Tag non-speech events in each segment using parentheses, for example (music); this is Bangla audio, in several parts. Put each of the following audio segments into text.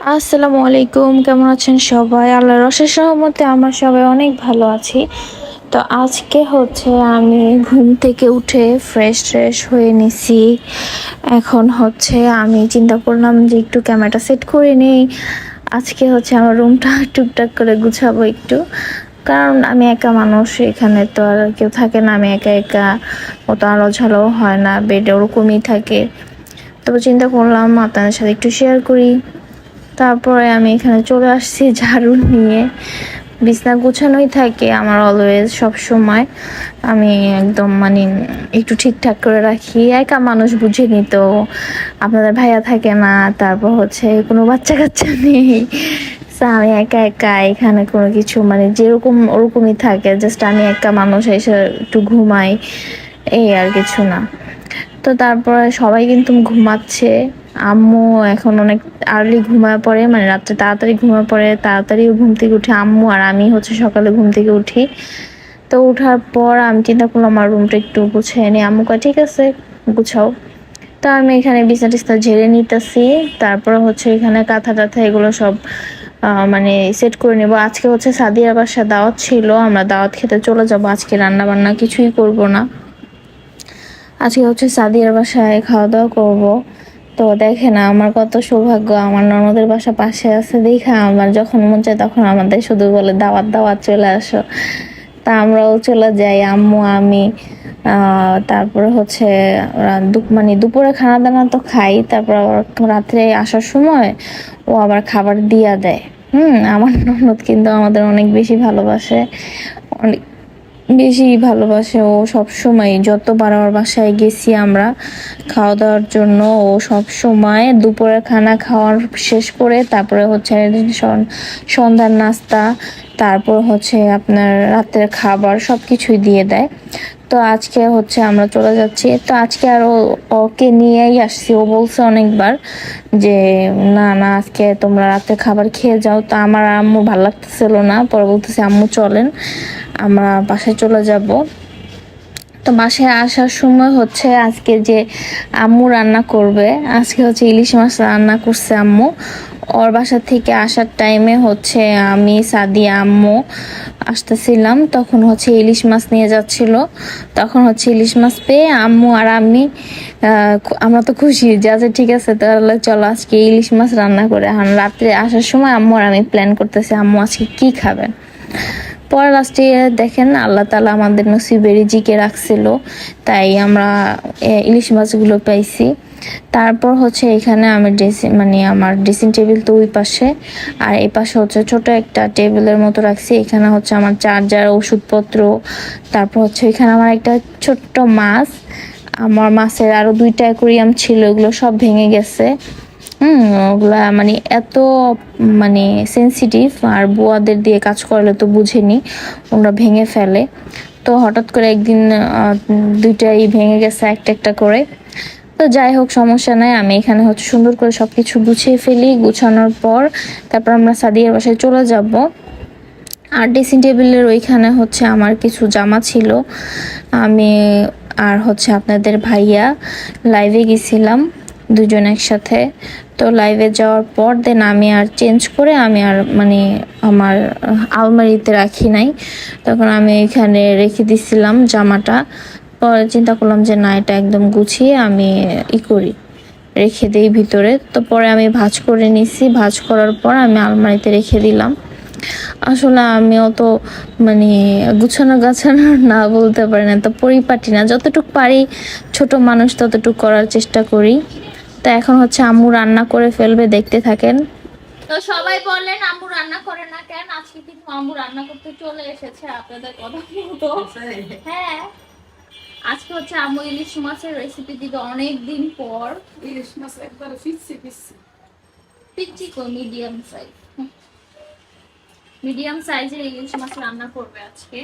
আসসালামু আলাইকুম, কেমন আছেন সবাই? আল্লাহর রসের সহমতে আমরা সবাই অনেক ভালো আছি। তো আজকে হচ্ছে আমি ঘুম থেকে উঠে ফ্রেশ ট্রেশ হয়ে নিছি। এখন হচ্ছে আমি চিন্তা করলাম যে একটু ক্যামেরাটা সেট করে নিই। আজকে হচ্ছে আমার রুমটা (laughs) টুকটাক করে গুছাবো একটু। কারণ আমি একা মানুষ, এখানে তো আর কেউ থাকে না, আমি একা একা। অত আলো ঝালো হয় না বেডে ওরকমই থাকে। তবে চিন্তা করলাম আপনাদের সাথে একটু শেয়ার করি। তারপরে আমি এখানে চলে আসছি (laughs) ঝাড়ু নিয়ে। বিছনা গোছানোই থাকে আমার অলওয়েজ সব সময়। আমি একদম মানে একটু ঠিকঠাক করে রাখি। একা মানুষ বুঝে নিত আপনাদের ভাইয়া থাকে না, তারপর হচ্ছে কোনো বাচ্চা কাচ্চা (laughs) নেই। আমি একা একা এখানে কোনো কিছু মানে যেরকম ওরকমই থাকে জাস্ট আমি একা মানুষ এসে একটু ঘুমাই, এই আর কিছু না। তো তারপরে সবাই কিন্তু ঘুমাচ্ছে। আম্মু এখন অনেক আর্লি ঘুমায় পড়ে মানে রাত্রে তাড়াতাড়ি ঘুমায় পড়ে, তাড়াতাড়ি ঘুম থেকে উঠে আম্মু আর আমি হচ্ছে সকালে ঘুম থেকে উঠি। তো ওঠার পর আমি চিন্তা করলাম আমার রুমটা একটু গুছিয়ে নিই আম্মু কয়, ঠিক আছে, গুছাও। তো আমি এখানে বিছনা টিছনা ঝেড়ে নিতেছি। তারপর হচ্ছে এখানে কাঁথা টাথা এগুলো সব মানে সেট করে নেব। আজকে হচ্ছে সাদিয়ার বাসা দাওয়াত ছিল, আমরা দাওয়াত খেতে চলে যাব। আজকে রান্না বান্না কিছুই করব না। আজকে হচ্ছে সাদিয়ার বাসায় খাওয়া দাওয়া করব। তো দেখে না আমার কত সৌভাগ্য, আমার ননদের বাসা পাশে আছে দেখা, আমার যখন মন চায় তখন আমাদের শুধু বলে দাওয়াত দাওয়াত চলে আসো। তা আমরাও চলে যাই, আম্মু, আমি তারপরে হচ্ছে মানে দুপুরে খানা দানা তো খাই, তারপর রাত্রে আসার সময় ও আবার খাবার দিয়া দেয়। হুম, আমার ননদ কিন্তু আমাদের অনেক বেশি ভালোবাসে, অনেক বেশি ভালোবাসে ও সব সময় যতবার আমার বাসায় গেছি আমরা খাওয়া দাওয়ার জন্য ও সবসময় দুপুরের খানা খাওয়ার শেষ করে তারপরে হচ্ছে সন- সন্ধ্যার নাস্তা, তারপর হচ্ছে আপনার রাতের খাবার সব কিছুই দিয়ে দেয়। তো আজকে হচ্ছে আমরা চলে যাচ্ছি। তো আজকে আর ওকে নিয়েই আসছি। ও বলছে অনেকবার যে, না না, আজকে তোমরা রাতে খাবার খেয়ে যাও। তো আমার আম্মু ভালো লাগতেছিল না। পরে বলতেছে, আম্মু, চলেন। আমরা বাসায় চলে যাব। তো বাসায় আসার সময় হচ্ছে আজকে যে আম্মু রান্না করবে, আজকে হচ্ছে ইলিশ মাছ রান্না করছে আম্মু। ওর বাসা থেকে আসার টাইমে হচ্ছে আমি, সাদিয়া, আম্মু আসতেছিলাম। তখন হচ্ছে ইলিশ মাছ নিয়ে যাচ্ছিল। তখন হচ্ছে ইলিশ মাছ পেয়ে আম্মু আর আমি আমরা তো খুশি যে আচ্ছা ঠিক আছে, তাহলে চলো আজকে ইলিশ মাছ রান্না করে এখন রাত্রে আসার সময় আম্মু আর আমি প্ল্যান করতেছি, আম্মু আজকে কি খাবেন পরে লাস্টে দেখেন, আল্লাহ তালা আমাদের নসিবে রিজিকে রাখছিল, তাই আমরা ইলিশ মাছগুলো পাইছি। তারপর হচ্ছে এখানে আমি ড্রেসিং মানে আমার ড্রেসিং টেবিল তো ওই পাশে, আর এই পাশে হচ্ছে ছোট একটা টেবিলের মতো রাখছি। এখানে হচ্ছে আমার চার্জার, ওষুধপত্র, তারপর হচ্ছে এখানে আমার একটা ছোট্ট মাছ। আমার মাছের আরও দুইটা অ্যাকুরিয়াম ছিল, এগুলো সব ভেঙে গেছে। হুম, ওগুলা মানে এত মানে সেনসিটিভ আর বুয়াদের দিয়ে কাজ করলে তো বুঝেনি ওরা ভেঙে ফেলে। তো হঠাৎ করে একদিন দুইটাই ভেঙে গেছে একটা একটা করে। তো যাই হোক, সমস্যা নাই, আমি এখানে হচ্ছে সুন্দর করে সব কিছু গুছিয়ে ফেলি, গুছানোর পর তারপর আমরা সাদিয়ার বাসায় চলে যাব। আর ড্রেসিং টেবিলের ওইখানে হচ্ছে আমার কিছু জামা ছিল। আমি আর হচ্ছে আপনাদের ভাইয়া লাইভে গেছিলাম। দুজন একসাথে। তো লাইভে যাওয়ার পর দেন আমি আর চেঞ্জ করে আমি আর মানে আমার আলমারিতে রাখি নাই। তখন আমি এখানে রেখে দিছিলাম জামাটা। পরে চিন্তা করলাম যে না, এটা একদম গুছিয়ে আমি ই করি, রেখে দিই ভিতরে। তো পরে আমি ভাজ করে নিছি। ভাজ করার পর আমি আলমারিতে রেখে দিলাম। আসলে আমি অত মানে গুছানো গাছানো (laughs) না বলতে পারি না। তো পরিপাটি না। যতটুকু পারি ছোট মানুষ ততটুকু করার চেষ্টা করি। তো এখন হচ্ছে আম্মু রান্না করে ফেলবে দেখতে থাকেন। তো সবাই বললেন আম্মু রান্না করে না কেন? আজকে কিন্তু আম্মু রান্না করতে চলে এসেছে আপনাদের কথা মতো। হ্যাঁ। আজকে হচ্ছে আম্মু ইলিশ মাছের রেসিপি দিবে অনেক দিন পর। ইলিশ মাছ একবারে ফিসি ফিসি পিচ্ছি কো মিডিয়াম সাইজ মিডিয়াম সাইজের ইলিশ মাছ রান্না করবে আজকে।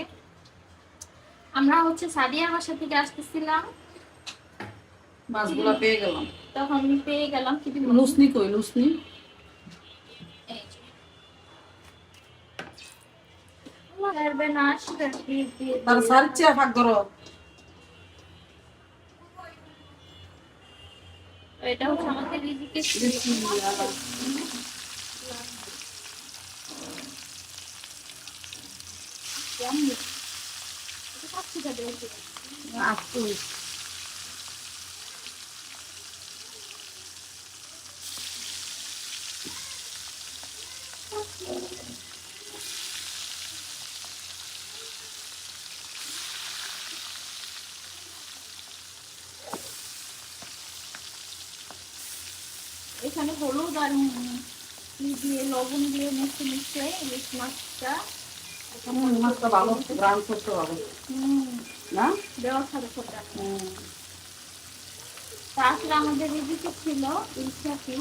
আমরা হচ্ছে সাদিয়ার বাসা থেকে আসতেছিলাম। মাছগুলো পেয়ে গেলাম। তখন আমি পেয়ে গেলাম কিন্তু লুসনি কই লুসনি? লাগবে এটা হচ্ছে আমাদের এখানে হলুদ আর দিয়ে লবণ দিয়ে মিশে মিশে ইলিশ মাছটা হুম, মাছটা ভালো রান করতে হবে। না? দেওয়ার সাথে সাথে হুম। আমাদের রেজিতে ছিল ইলিশা পিস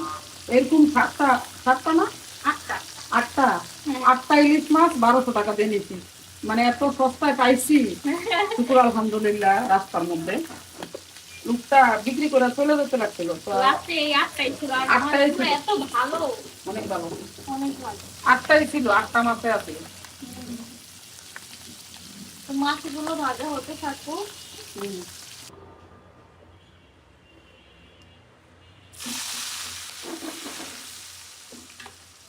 এরকম সাতটা সাতটা না? আটটা। আটটা? হ্যাঁ। আটটা ইলিশ মাছ বারোশো টাকা দিয়ে নিয়েছি। মানে এত সস্তায় পাইছি। (laughs) শুকুর আলহামদুলিল্লাহ রাস্তার মধ্যে। লোকটা বিক্রি করে চলে যেতে লাগছিল। অনেক ভালো। আটটাই ছিল আটটা মাসে আছে। মাছগুলো ভাজা হতে থাকুক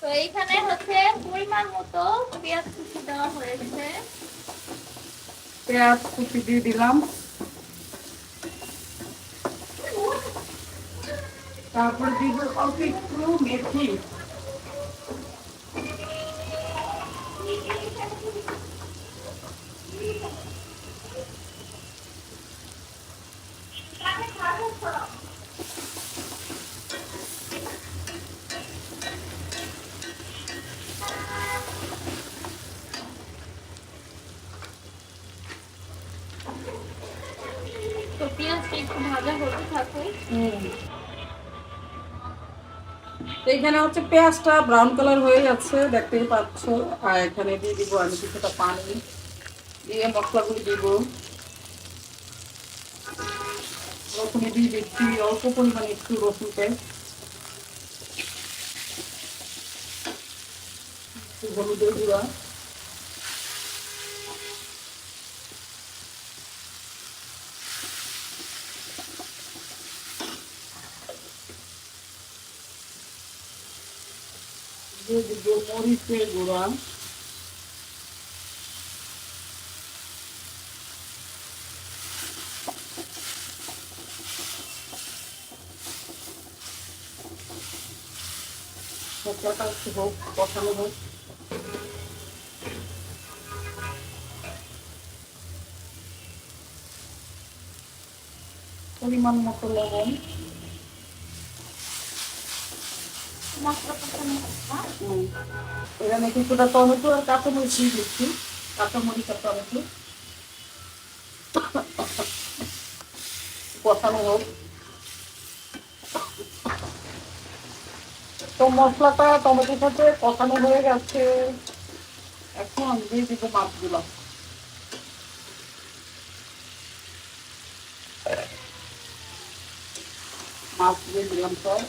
তো এইখানে হচ্ছে পরিমাণ মতো পেঁয়াজ কুচি দেওয়া হয়েছে। পেঁয়াজ কুচি দিয়ে দিলাম। তারপর দিব অল্প একটু মেথি তো পেঁয়াজটা একটু ভাজা হতে থাকুক এখানে হচ্ছে পেঁয়াজটা ব্রাউন কালার হয়ে যাচ্ছে, দেখতেই পাচ্ছ। আর এখানে দিয়ে দিব আমি কিছুটা পানি। দিয়ে মশলাগুলি দিব। রসুনে দিয়ে দিচ্ছি, অল্প পরিমাণে একটু রসুন পেস্ট একটু হলুদের গুঁড়া। দিয়ে দিব মরিচের গুঁড়া পরিমাণ মতো লবণ। এখানে কিছুটা টমেটো আর কাঁচামরিচ দিয়ে দিচ্ছি কাঁচামরিচ আর টমেটো কষানো হোক তো মশলাটা টমেটোর সাথে কষানো হয়ে গেছে এখন দিয়ে দিব মাছগুলো মাছ দিয়ে দিলাম সব।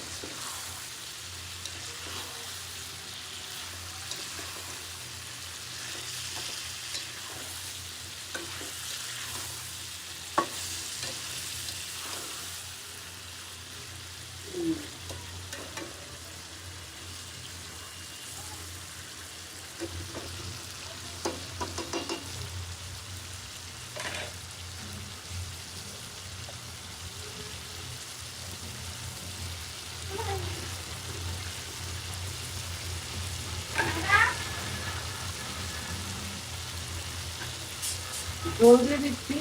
জল দিয়ে দিচ্ছি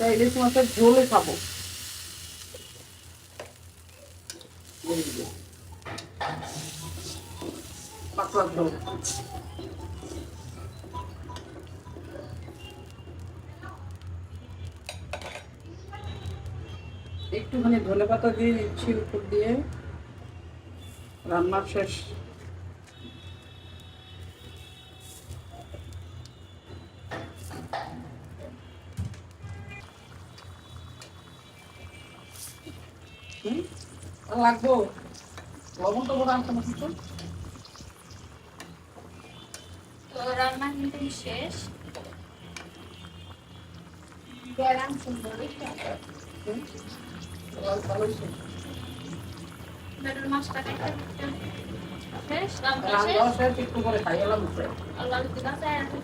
এটা ইলিশ মাছের ঝোলে খাব। পাতলা ঝোল। একটুখানি ধনে পাতা দিয়ে দিচ্ছি উপর দিয়ে। রান্নার শেষ। লাগবো লবণ টবণ আনতে না কিছু তো রান্না কিন্তু শেষ গরম সুন্দর হুম? ভালো- ভালোই শেষ। বেটার মাছটা কেটে শেষ রান্না রান্না শেষ? শেষ একটু করে খাই এলাম উঠে। আল্লাহর কাছে এখন